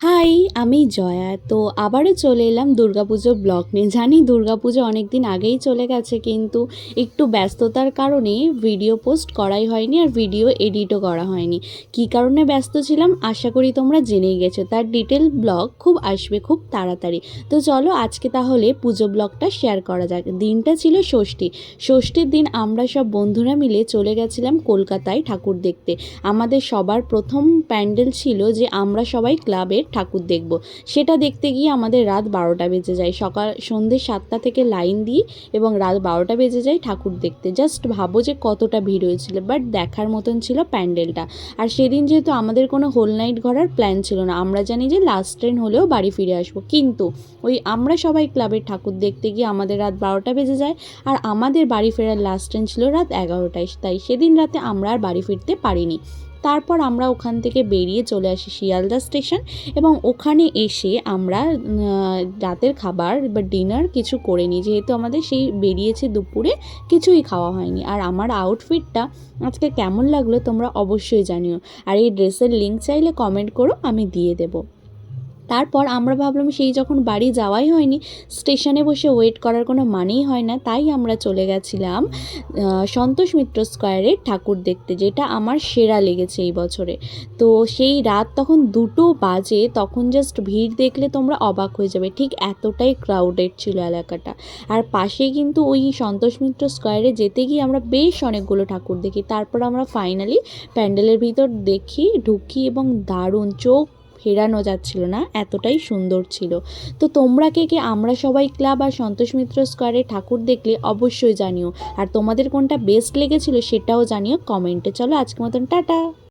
High, আমি জয়া। তো আবারও চলে এলাম দুর্গাপুজোর ব্লগ নিয়ে। জানি দুর্গাপুজো অনেক দিন আগেই চলে গেছে, কিন্তু একটু ব্যস্ততার কারণে ভিডিও পোস্ট করাই হয়নি আর ভিডিও এডিটও করা হয়নি। কী কারণে ব্যস্ত ছিলাম, আশা করি তোমরা জেনেই গেছো। তার ডিটেল ব্লগ খুব আসবে খুব তাড়াতাড়ি। তো চলো আজকে তাহলে পুজো ব্লগটা শেয়ার করা যাক। দিনটা ছিল ষষ্ঠী। ষষ্ঠীর দিন আমরা সব বন্ধুরা মিলে চলে গেছিলাম কলকাতায় ঠাকুর দেখতে। আমাদের সবার প্রথম প্যান্ডেল ছিল যে আমরা সবাই ক্লাবের ঠাকুর দেখব। সেটা দেখতে গিয়ে আমাদের রাত বারোটা বেজে যায়। সকাল সন্ধ্যে সাতটা থেকে লাইন দিই এবং রাত বারোটা বেজে যায় ঠাকুর দেখতে। জাস্ট ভাবো যে কতটা ভিড় হয়েছিল, বাট দেখার মতন ছিল প্যান্ডেলটা। আর সেদিন যেহেতু আমাদের কোনো হোল নাইট ঘোরার প্ল্যান ছিল না, আমরা জানি যে লাস্ট ট্রেন হলেও বাড়ি ফিরে আসব। কিন্তু ওই আমরা সবাই ক্লাবের ঠাকুর দেখতে গিয়ে আমাদের রাত বারোটা বেজে যায় আর আমাদের বাড়ি ফেরার লাস্ট ট্রেন ছিল রাত এগারোটায়। তাই সেদিন রাতে আমরা আর বাড়ি ফিরতে পারিনি। তারপর আমরা ওখান থেকে বেরিয়ে চলে আসি শিয়ালদা স্টেশন এবং ওখানে এসে আমরা রাতের খাবার বা ডিনার কিছু করে নিই। যেহেতু আমাদের সেই বেরিয়েছে দুপুরে, কিছুই খাওয়া হয়নি। আর আমার আউটফিটটা আজকে কেমন লাগল তোমরা অবশ্যই জানিও। আর এই ড্রেসের লিঙ্ক চাইলে কমেন্ট করো, আমি দিয়ে দেবো। তারপর আমরা ভাবলাম সেই যখন বাড়ি যাওয়াই হয়নি, স্টেশনে বসে ওয়েট করার কোনো মানেই হয় না, তাই আমরা চলে গেছিলাম সন্তোষ মিত্র স্কোয়ারে ঠাকুর দেখতে, যেটা আমার সেরা লেগেছে এই বছরে। তো সেই রাত তখন দুটো বাজে, তখন জাস্ট ভিড় দেখলে তোমরা অবাক হয়ে যাবে, ঠিক এতটাই ক্রাউডেড ছিল এলাকাটা। আর পাশে কিন্তু ওই সন্তোষ মিত্র স্কোয়ারে যেতে গিয়ে আমরা বেশ অনেকগুলো ঠাকুর দেখি, তারপর আমরা ফাইনালি প্যান্ডেলের ভিতর দেখি, ঢুকি এবং দারুণ চোখ ফেরানো যাচ্ছিল না, এতটাই সুন্দর ছিল। তো তোমরা কে কে? আমরা সবাই ক্লাব আর সন্তোষ মিত্র স্কোয়ারে ঠাকুর দেখলে অবশ্যই জানিও। আর তোমাদের কোনটা বেস্ট লেগেছিল সেটাও জানিও কমেন্টে। চলো আজকের মতন, টাটা!